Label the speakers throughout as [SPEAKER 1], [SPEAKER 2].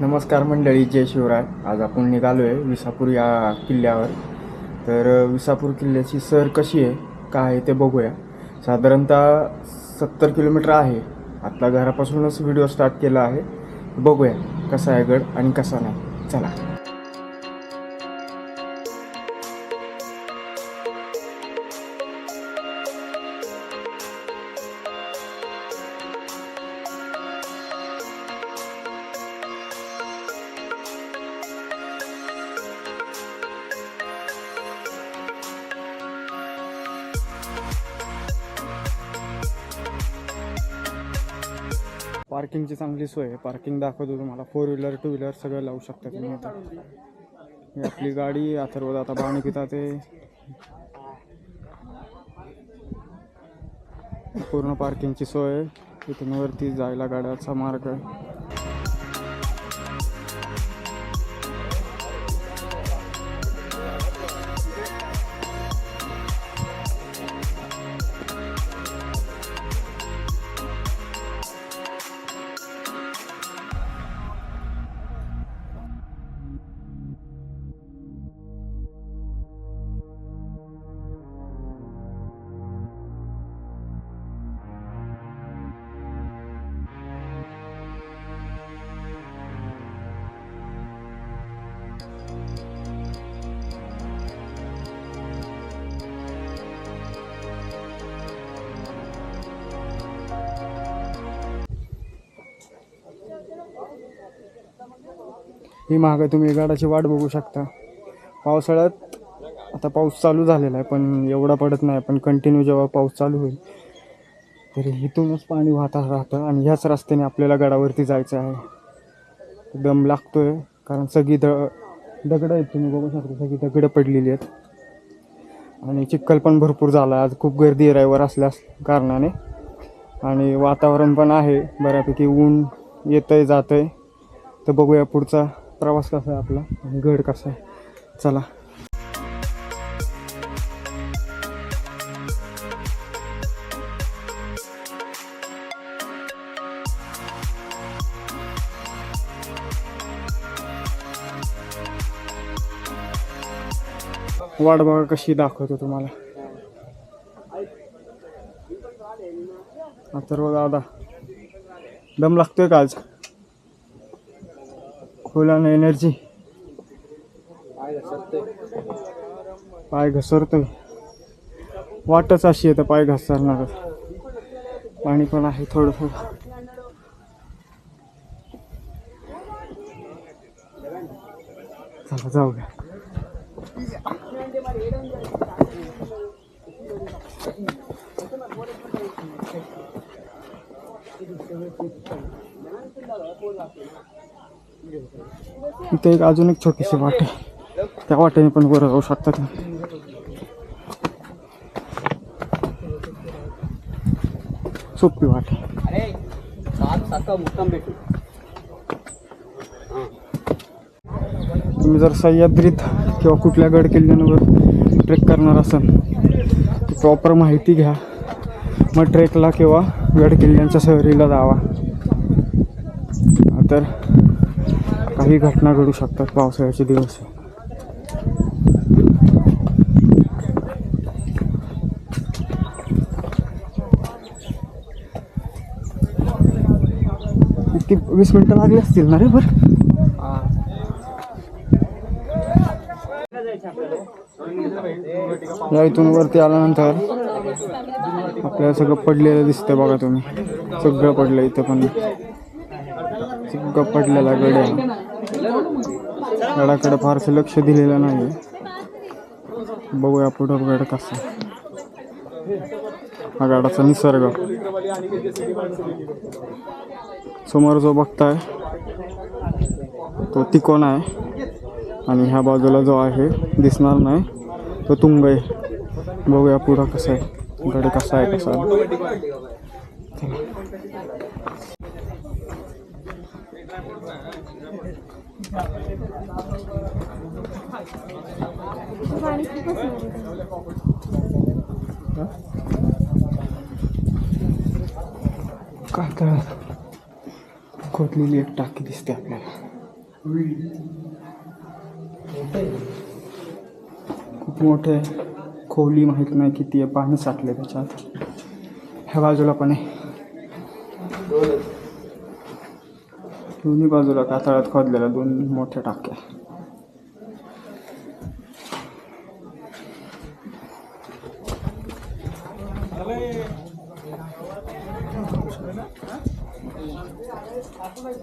[SPEAKER 1] नमस्कार मंडळी जय शिवराय. आज आपण निघालो आहे विसापूर या किल्ल्यावर. तर विसापूर किल्ल्याची सर कशी आहे? काय आहे ते बघूया. साधारणतः सत्तर किलोमीटर आहे. आत्ता घरापासूनच व्हिडिओ स्टार्ट केला आहे. बघूया कसा आहे गड आणि कसा नाही. चला. पार्किंगची चांगली सोय आहे. पार्किंग दाखवतो तुम्हाला. फोर व्हीलर टू व्हीलर सगळं लावू शकता तुम्ही आता. ही आपली गाडी अथर्व आता पाणी पिता ते. पूर्ण पार्किंगची सोय आहे. इथून वरती जायला गाड्याचा मार्ग ही मागं तुम्ही गाडाची वाट बघू शकता. पावसाळ्यात आता पाऊस चालू झालेला आहे पण एवढा पडत नाही पण कंटिन्यू जेव्हा पाऊस चालू होईल तरी इथूनच पाणी वाहत राहतं आणि ह्याच रस्त्याने आपल्याला गडावरती जायचं आहे. दम लागतोय कारण सगळी द दगडं आहेत तुम्ही बघू शकता सगळी दगडं पडलेली आहेत. आणि चिखल पण भरपूर झाला आज खूप गर्दी रायवर रविवार असल्यास कारणाने. आणि वातावरण पण आहे बऱ्यापैकी ऊन येतंय जातंय. तर बघूया पुढचा प्रवास कसा आहे आपला? आणि गड कसा आहे? चला. वाट बघा कशी दाखवतो तुम्हाला. अथर्व दादा. दम लागतोय का आज? फुलानं एनर्जी पाय घसरतो वाटच अशी आहे तर पाय घसरणार पाणी पण आहे थोडं थोडं चला जाऊ घ्या इथे एक अजून एक छोटीशी वाट आहे. त्या वाटेने पण वर जाऊ शकता तुम्ही सोपी वाट तुम्ही जर सह्याद्रीत किंवा कुठल्या गड किल्ल्यांवर ट्रेक करणार असाल तर प्रॉपर माहिती घ्या. मग ट्रेकला किंवा गड किल्ल्यांच्या सहरीला जावा. तर काही घटना घडू शकतात. पावसाळ्याचे दिवस किती वीस मिनिटं लागली असतील ना रे बर? या इथून वरती आल्यानंतर आपल्याला सगळं पडलेलं दिसतंय बघा तुम्ही. सगळं पडलं इथं पण. सगळं पडलेला गड्या. गडाकडे फारसं लक्ष दिलेलं नाही बघूया पुढं गड कसा. हा गडाचा निसर्ग. समोर जो बघताय तो तिकोण आहे. आणि ह्या बाजूला जो आहे दिसणार नाही तो तुंग आहे बघूया पुढं कसं आहे. गड कसा आहे कसा. काय तर खोदलेली एक टाकी दिसते आपल्याला खूप मोठे आहे. खोली माहीत नाही किती आहे पाणी साठले त्याच्यात ह्या बाजूला पण आहे दोन्ही बाजूला कातळात खोदलेल्या दोन मोठ्या टाक्या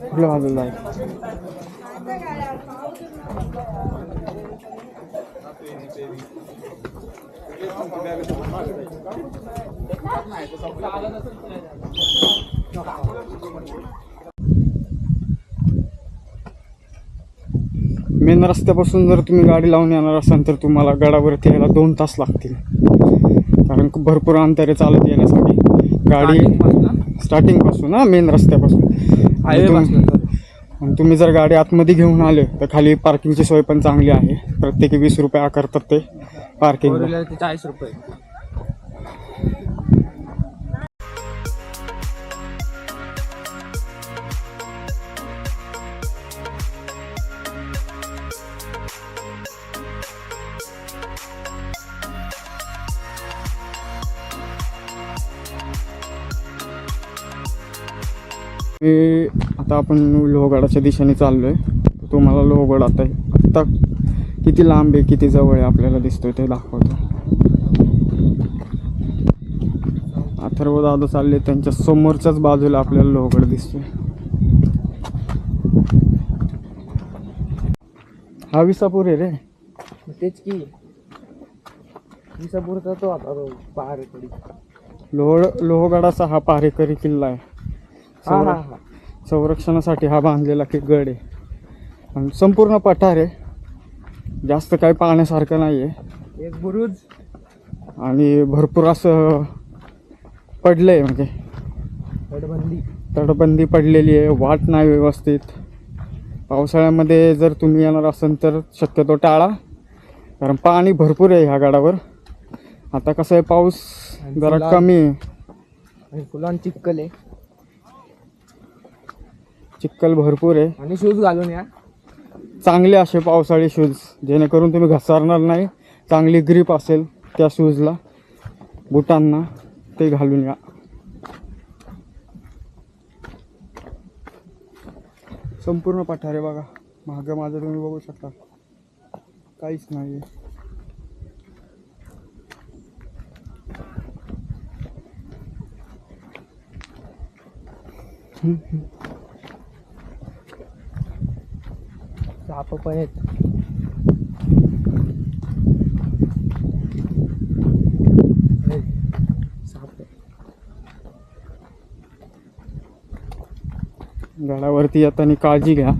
[SPEAKER 1] कुठल्या बाजूला आहे मेन रस्त्यापासून जर तुम्ही गाडी लावून येणार असाल तर तुम्हाला गडावरती यायला दोन तास लागतील. कारण खूप भरपूर अंतर चालत येण्यासाठी गाडी स्टार्टिंगपासून ना? मेन रस्त्यापासून. आणि तुम्ही जर गाडी आतमध्ये घेऊन आले तर खाली पार्किंगची सोय पण चांगली आहे. प्रत्येकी वीस रुपये आकारतात ते पार्किंग
[SPEAKER 2] चाळीस रुपये.
[SPEAKER 1] मी आता आपण लोहगडाच्या दिशेने चाललोय. तुम्हाला लोहगड आता आता किती लांब आहे किती जवळ आहे आपल्याला दिसतोय ते दाखवतो. अथर्व दादा चालले त्यांच्या समोरच्याच बाजूला आपल्याला लोहगड दिसतोय. हा विसापूर आहे रे.
[SPEAKER 2] तेच की. विसापूरचा तो आता आहे
[SPEAKER 1] लोह लोहगडाचा हा पारेकरी किल्ला आहे. संर- संरक्षणासाठी हा बांधलेला की गड आहे. आणि संपूर्ण पठार आहे. जास्त काही पाहण्यासारखं नाही आहे
[SPEAKER 2] एक बुरुज.
[SPEAKER 1] आणि भरपूर असं पडलं आहे म्हणजे
[SPEAKER 2] तटबंदी.
[SPEAKER 1] तटबंदी पडलेली आहे. वाट नाही व्यवस्थित. पावसाळ्यामध्ये जर तुम्ही येणार असाल तर शक्यतो टाळा. कारण पाणी भरपूर आहे ह्या गडावर. आता कसं आहे पाऊस जरा कमी आहे.
[SPEAKER 2] आणि फुलां चिक्कल आहे.
[SPEAKER 1] चिक्कल भरपूर आहे.
[SPEAKER 2] आणि शूज घालून या.
[SPEAKER 1] चांगले असे पावसाळी शूज जेणेकरून तुम्ही घसरणार नाही. चांगली ग्रीप असेल त्या शूजला बुटांना ते घालून या. संपूर्ण पठार आहे बघा. मागं माझं तुम्ही बघू शकता. काहीच नाही आहे
[SPEAKER 2] साप पण आहेत.
[SPEAKER 1] गडावरती येताना काळजी घ्या.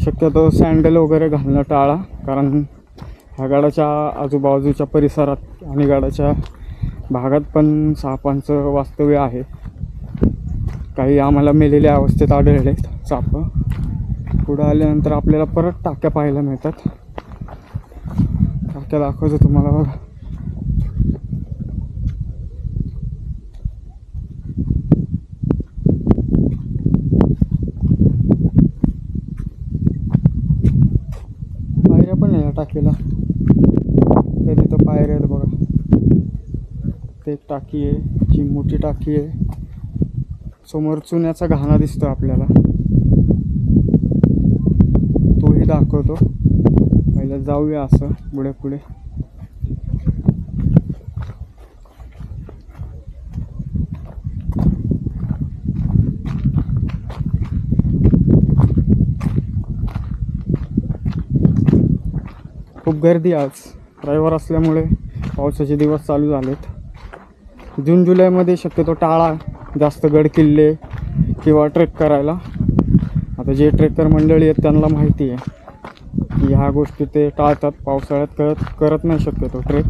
[SPEAKER 1] शक्यतो सँडल वगैरे घालणं टाळा कारण ह्या गडाच्या आजूबाजूच्या परिसरात आणि गडाच्या भागात पण सापांचं वास्तव्य आहे. काही आम्हाला मेलेल्या अवस्थेत आढळले साप. पुढं आल्यानंतर आपल्याला परत टाक्या पाहायला मिळतात. टाक्या दाखवतो तुम्हाला बघा. पायऱ्या पण आहे या टाकीला. त्या तिथं पायऱ्या आहेत बघा. ते एक टाकी आहे जी मोठी टाकी आहे. समोर चुन्याचा घाणा दिसतो आपल्याला तोही दाखवतो. पहिलं जाऊया असं पुढे पुढे. खूप गर्दी आज. रविवार असल्यामुळे पावसाचे दिवस चालू झालेत. जून जुलैमध्ये शक्यतो टाळा जास्त गड किल्ले किंवा ट्रेक करायला. आता जे ट्रेकर मंडळी आहेत त्यांना माहिती आहे. की ह्या गोष्टी ते टाळतात पावसाळ्यात करत करत नाही शक्यतो ट्रेक.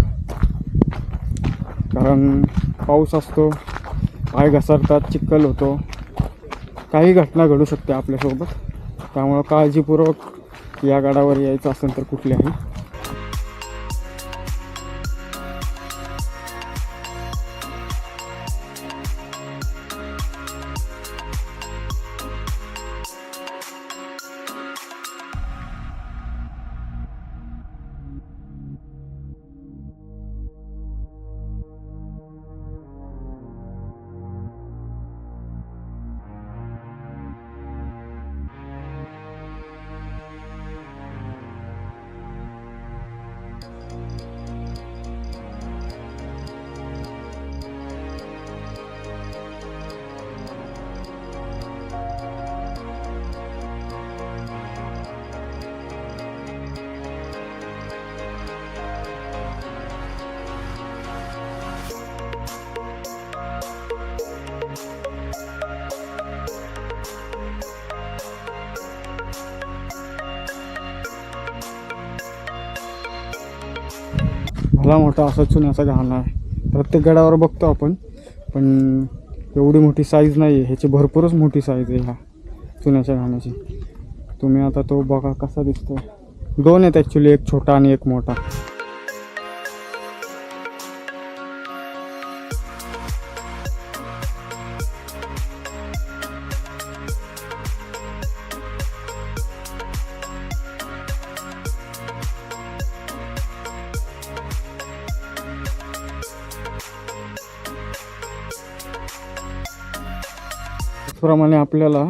[SPEAKER 1] कारण पाऊस असतो पाय घसरतात चिखल होतो. काही घटना घडू शकते आपल्यासोबत. त्यामुळं काळजीपूर्वक या गडावर यायचं असेल तर कुठल्याही. भला मोठा असा चुन्याचा घाणा आहे. प्रत्येक गडावर बघतो आपण पण एवढी मोठी साईज नाही आहे ह्याची भरपूरच मोठी साईज आहे ह्या चुन्याच्या घाण्याची. तुम्ही आता तो बघा कसा दिसतो दोन आहेत ॲक्च्युली एक छोटा आणि एक मोठा. त्याचप्रमाणे आपल्याला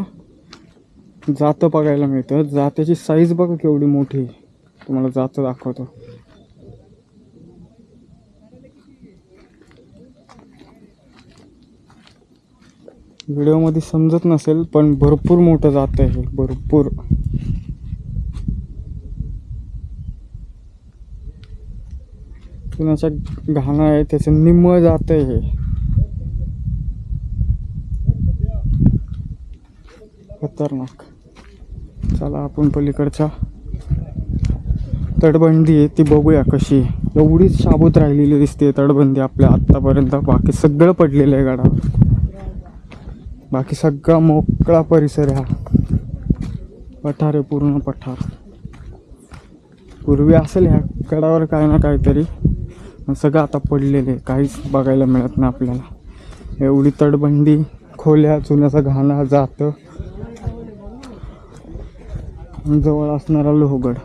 [SPEAKER 1] जातं बघायला मिळतं. जात्याची साईज बघा केवढी मोठी तुम्हाला जातं दाखवतो. व्हिडिओमध्ये समजत नसेल पण भरपूर मोठं जातं आहे. भरपूर. कुणाच्या घाणं आहे त्याचं निम्म जातं आहे. खतरनाक. चला आपण पलीकडच्या तटबंदी आहे ती बघूया कशी एवढीच शाबूत राहिलेली दिसते तटबंदी आपल्या आत्तापर्यंत. बाकी सगळं पडलेलं आहे गडावर. बाकी सगळा मोकळा परिसर हा. पठार आहे पूर्ण पठार. पूर्वी असेल ह्या गडावर काय ना काहीतरी सगळं आता पडलेलं आहे. काहीच बघायला मिळत नाही आपल्याला. एवढी तटबंदी खोल्या चुन्याचा घाणा जातं. जवळ असणारा लोहगड.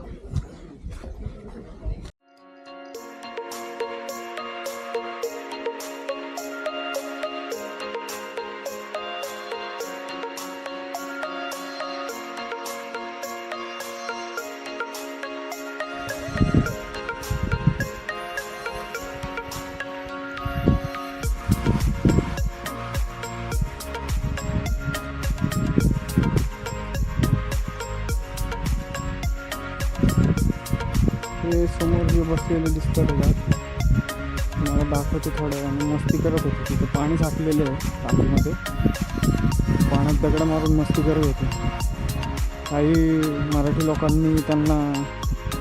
[SPEAKER 1] बसलेलं दिसतं त्याला मला दाखवते थोड्या वेळाने. मस्ती करत होते. तिथे पाणी साठलेलं आहे टाकीमध्ये पाण्यात दगडं मारून मस्ती करत होते. काही मराठी लोकांनी त्यांना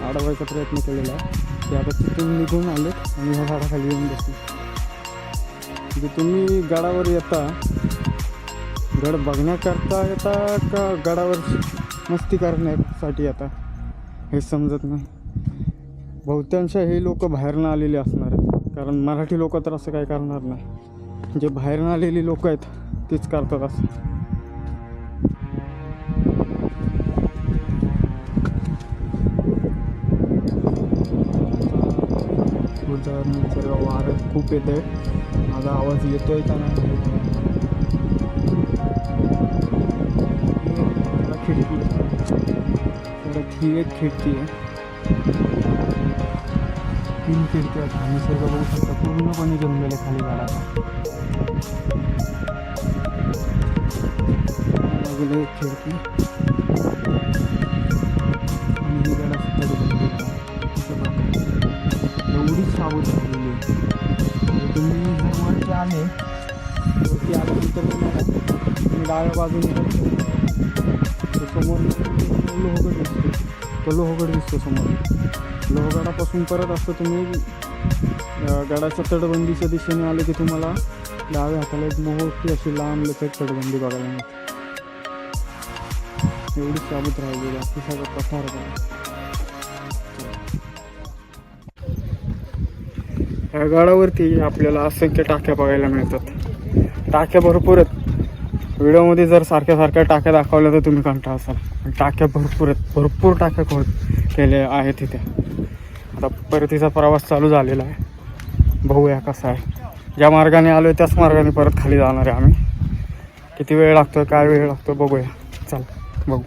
[SPEAKER 1] अडवायचा प्रयत्न केलेला आहे. ते आता तिथून निघून आले आणि ह्या झाडाखाली येऊन बसले. म्हणजे तुम्ही गडावर येता. गड बघण्याकरता येता का गडावर मस्ती करण्यासाठी येता? हे समजत नाही. बहुतांश हे लोक बाहेरनं आलेले असणार आहेत. कारण मराठी लोक तर असं काय करणार नाही. जे बाहेरनं आलेली लोक आहेत तीच करतात असं. उदाहरण वारं खूप येते माझा आवाज येतोय का नाही? खिडकी. ही एक खिडकी आहे. तीन खिडक्या आहेत आणि सर्व बघू शकता. पूर्णपणे जमलेले खाली गाडाचा बाजूला एक खिडकी. आणि ही गाडा सुद्धा एवढी सावध झालेली आहे. तुम्ही जर वरती आले वरती आल्यानंतर तुम्हाला तुम्ही डाव्या बाजूने तो समोर लोहगड दिसतो तो लोहगड दिसतो समोर. लोहगडापासून परत असतं तुम्ही गडाच्या तटबंदीच्या दिशेने आले की तुम्हाला डाव्या हाताला एक मोठी अशी लांब लचक तटबंदी बघायला मिळते. एवढी साबूत राहिलेली अशी सगळं पठार या गडावरती आपल्याला असंख्य टाक्या बघायला मिळतात. टाक्या भरपूर आहेत. व्हिडिओमध्ये जर सारख्या सारख्या टाक्या दाखवल्या तर तुम्ही कंटाळ असाल. टाक्या भरपूर आहेत. भरपूर टाक्या खोल केल्या आहेत तिथे आता परतीचा प्रवास चालू झालेला आहे. बघूया कसा आहे. ज्या मार्गाने आलो आहे त्याच मार्गाने परत खाली जाणार आहे आम्ही. किती वेळ लागतो काय वेळ लागतो बघूया. चला बघू.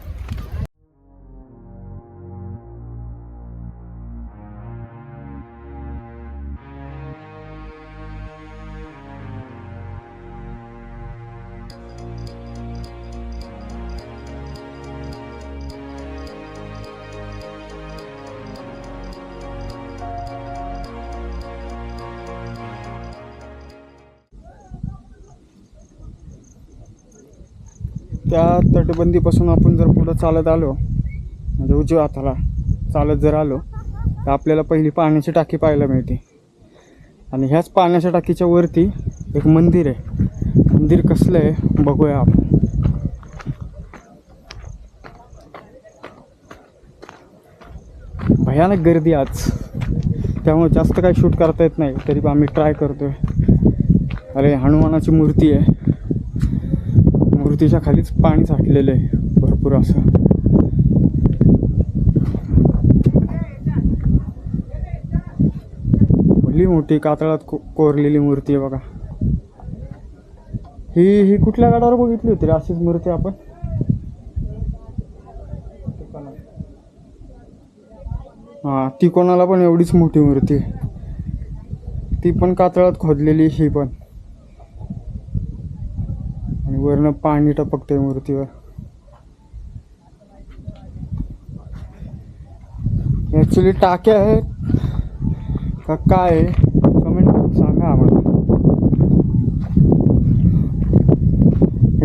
[SPEAKER 1] त्या तटबंदीपासून आपण जर पुढं चालत आलो म्हणजे उजव्या हाताला चालत जर आलो तर आपल्याला पहिली पाण्याची टाकी पाहायला मिळते. आणि ह्याच पाण्याच्या टाकीच्या वरती एक मंदिर आहे. मंदिर कसलं आहे बघूया आपण. भयानक गर्दी आज. त्यामुळे जास्त काही शूट करता येत नाही तरी पण आम्ही ट्राय करतोय. अरे हनुमानाची मूर्ती आहे. मूर्तीच्या खालीच पाणी साठलेलं आहे. भरपूर असं. भली मोठी कातळात को कोरलेली मूर्ती आहे बघा. ही ही कुठल्या गाडावर बघितली होती रे अशीच मूर्ती आपण? हा ती कोणाला पण एवढीच मोठी मूर्ती आहे. ती पण कातळात खोदलेली ही पण. वरनं पाणी टपकतंय मूर्तीवर. ॲक्च्युली टाक्या आहेत. का काय आहे? कमेंट करून सांगा आम्हाला.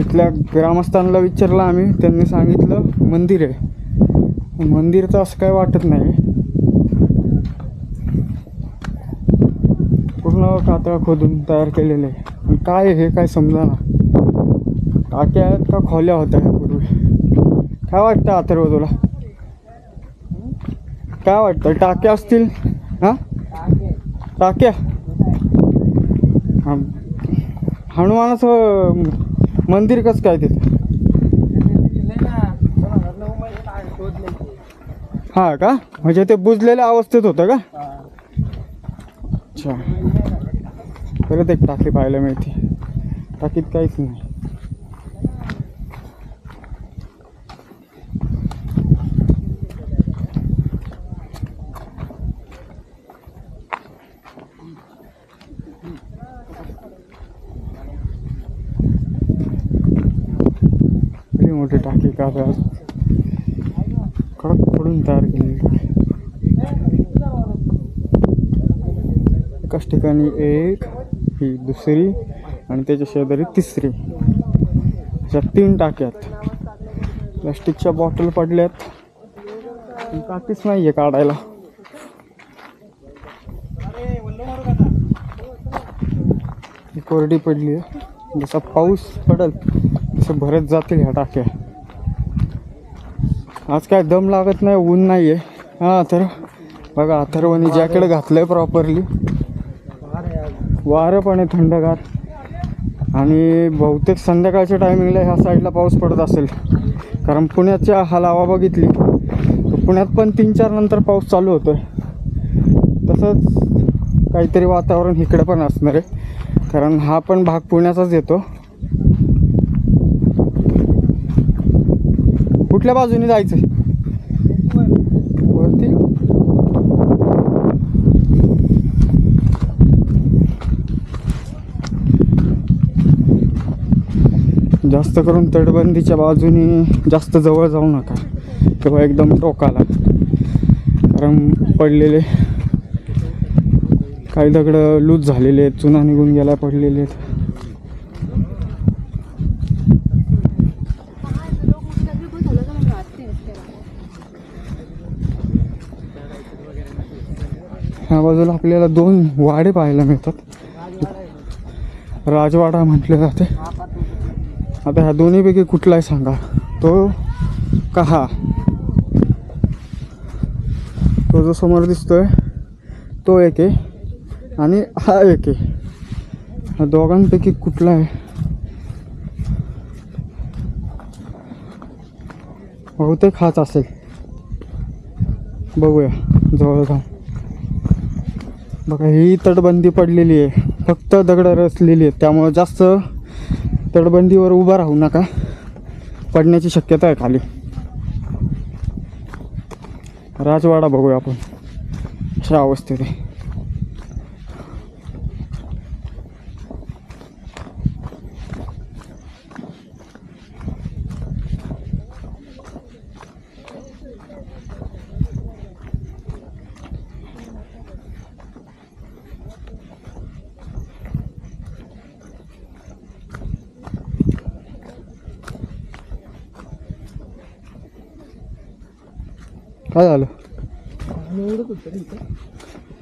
[SPEAKER 1] इथल्या ग्रामस्थांना विचारलं आम्ही. त्यांनी सांगितलं मंदिर आहे. मंदिर तर असं काय वाटत नाही. पूर्ण कातळ खोदून तयार केलेलं आहे. काय आहे हे काय समजा ना टाक्या आहेत का खोल्या होत्या यापूर्वी काय वाटतं अथर्व तुला? काय वाटतं? टाक्या असतील? हां? टाक्या हनुमानाचं मंदिर कसं काय तिथे? हा का? म्हणजे ते बुजलेल्या अवस्थेत होतं का? अच्छा. परत एक टाकी पाहायला मिळते. टाकीत काहीच नाही एवढी मोठी टाकी का कडक पडून तयार केली. एकाच ठिकाणी एक ही दुसरी आणि त्याच्या शेजारी तिसरी. अशा तीन टाक्यात. प्लास्टिकच्या बॉटल पडल्यात. टाकीच नाही आहे काढायला. कोरडी पडली आहे जसा पाऊस पडल तसं भरत जातील ह्या टाक्या. आज काय दम लागत नाही ऊन नाही आहे हां तर बघा अथर्वनी जॅकेट घातलंय प्रॉपरली वारं पण आहे थंडगार. आणि बहुतेक संध्याकाळच्या टायमिंगला ह्या साईडला पाऊस पडत असेल. कारण पुण्याच्या हलावा बघितली. तर पुण्यात पण तीन चार नंतर पाऊस चालू होतोय. तसंच काहीतरी वातावरण इकडं पण असणार आहे. कारण हा पण भाग पुण्याचाच येतो. कुठल्या बाजूने जायचं वरती? जास्त करून तटबंदीच्या बाजूने जास्त जवळ जाऊ नका. किंवा एकदम टोकाला. कारण पडलेले काही दगड लूज झालेले आहेत चुना निघून गेला पडलेले आहेत. ह्या बाजूला आपल्याला दोन वाडे पाहायला मिळतात. राजवाडा म्हटले जाते. आता ह्या दोन्हीपैकी कुठला आहे सांगा. तो का हा? तो जो समोर दिसतोय तो एक आहे आणि हा एक आहे. ह्या दोघांपैकी कुठला आहे बहुतेक हाच असेल. बघूया जवळ जाऊन बघा ही तटबंदी पडलेली आहे. फक्त दगडं रचलेली आहेत. त्यामुळं जास्त तटबंदीवर उभा राहू नका. पडण्याची शक्यता आहे खाली. राजवाडा बघूया आपण. अशा अवस्थेत आहे. काय झालं?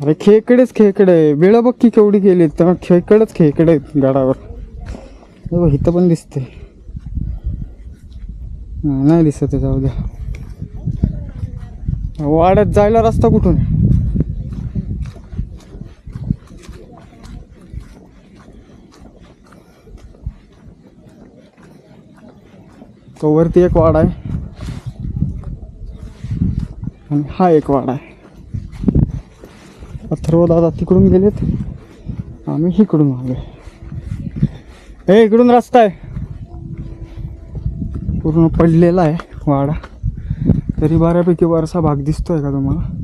[SPEAKER 1] अरे खेकडेच खेकडे. बेळ बघ की केवढी केली तर खेकडच खेकडे आहेत गडावर. इथं पण दिसते नाही दिसत जाऊ द्या. वाड्यात जायला रस्ता कुठून तो वरती एक वाडा आहे. आणि हा एक वाडा आहे. अथर्व दादा तिकडून गेलेत. आम्ही इकडून आलोय. हे इकडून रस्ता आहे. पूर्ण पडलेला आहे वाडा. तरी बऱ्यापैकी वरचा भाग दिसतोय का तुम्हाला?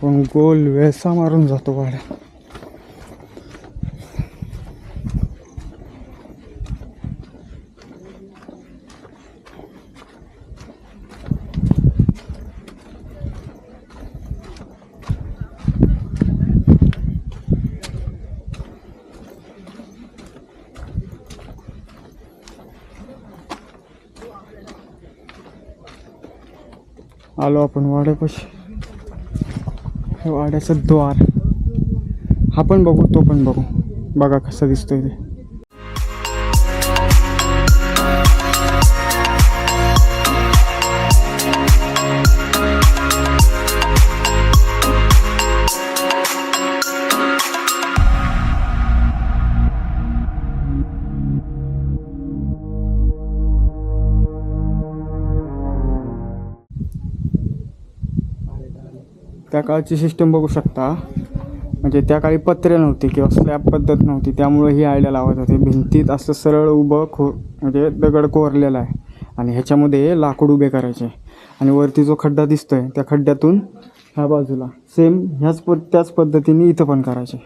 [SPEAKER 1] आपण गोल वेसा मारून जातो वाड्या आलो आपण वाड्यापाशी. वाड्याचं द्वार. हा पण बघू तो पण बघू. बघा कसं दिसतोय ते. त्या काळची सिस्टम बघू शकता. म्हणजे त्या काळी पत्रे नव्हती किंवा स्लॅब पद्धत नव्हती. त्यामुळे ही आयडिया लावत होते. भिंतीत असं सरळ उभं खो म्हणजे दगड कोरलेला आहे. आणि ह्याच्यामध्ये लाकूड उभे करायचे. आणि वरती जो खड्डा दिसतो आहे त्या खड्ड्यातून ह्या बाजूला सेम ह्याच प त्याच पद्धतीने इथं पण करायचे.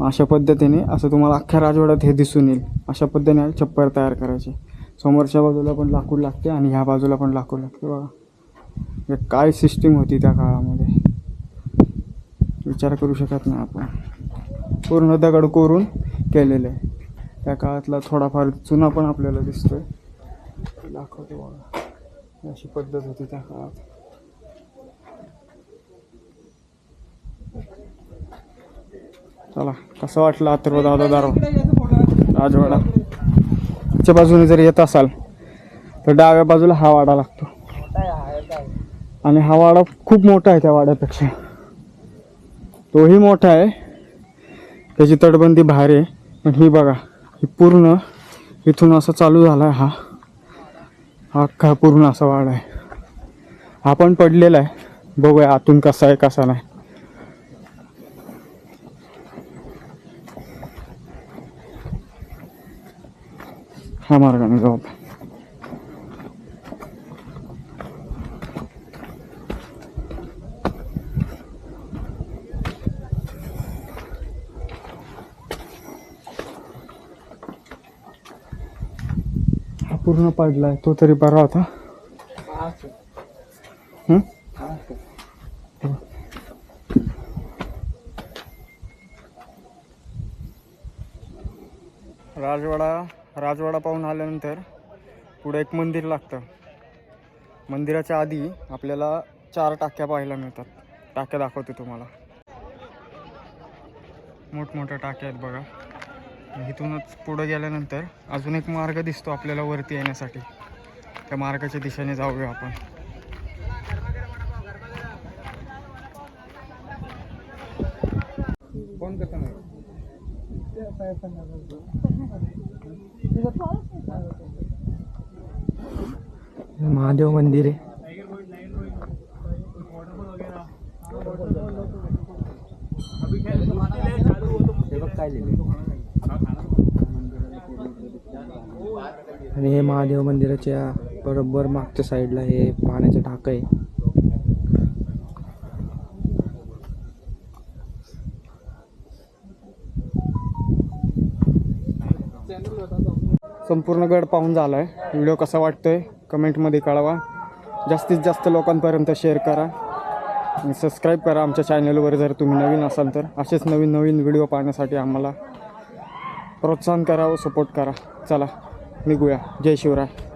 [SPEAKER 1] अशा पद्धतीने असं तुम्हाला अख्ख्या राजवाड्यात हे दिसून येईल. अशा पद्धतीने छप्पर तयार करायचे. समोरच्या बाजूला पण लाकूड लागते आणि ह्या बाजूला पण लाकूड लागते बघा. म्हणजे काय सिस्टीम होती त्या काळामध्ये? विचार करू शकत नाही आपण. पूर्ण दगड कोरून केलेलं आहे. त्या काळातला थोडाफार जुना पण आपल्याला दिसतोय. दाखवतो बघा. अशी पद्धत होती त्या काळात. चला कसं वाटलं अथर्व दादा दारो राजवाडा. च्या बाजूने जर येत असाल तर डाव्या बाजूला हा वाडा लागतो. आणि हा वाडा खूप मोठा आहे त्या वाड्यापेक्षा. तोही मोठा आहे. त्याची तटबंदी बाहेर आहे. पण ही बघा ही पूर्ण इथून असं चालू झाला आहे हा. हा अख्खा पूर्ण असा वाडा आहे. हा पण पडलेला आहे. बघूया आतून कसा आहे कसा नाही. हा मार्गाने जाऊ पूर्ण पडलाय तो तरी बरा होता. हं? राजवाडा राजवाडा पाहून आल्यानंतर पुढे एक मंदिर लागतं. मंदिराच्या आधी आपल्याला चार टाक्या पाहायला मिळतात. टाक्या दाखवते तुम्हाला. मोठमोठ्या टाक्या आहेत बघा. इथूनच पुढं गेल्यानंतर अजून एक मार्ग दिसतो आपल्याला वरती येण्यासाठी. त्या मार्गाच्या दिशेने जाऊया आपण.
[SPEAKER 2] करता महादेव मंदिर आहे हे बघ काय लिहिलंय. आणि हे महादेव मंदिराच्या बरोबर मागच्या साईडला हे पाण्याचं टाकं आहे.
[SPEAKER 1] संपूर्ण गड पाहून झाला आहे व्हिडिओ कसा वाटतोय? कमेंटमध्ये कळवा. जास्तीत जास्त लोकांपर्यंत शेअर करा. आणि सबस्क्राईब करा आमच्या चॅनलवर जर तुम्ही नवीन असाल तर. असेच नवीन नवीन व्हिडिओ पाहण्यासाठी आम्हाला प्रोत्साहन करा व सपोर्ट करा. चला. निघूया. जय शिवराय.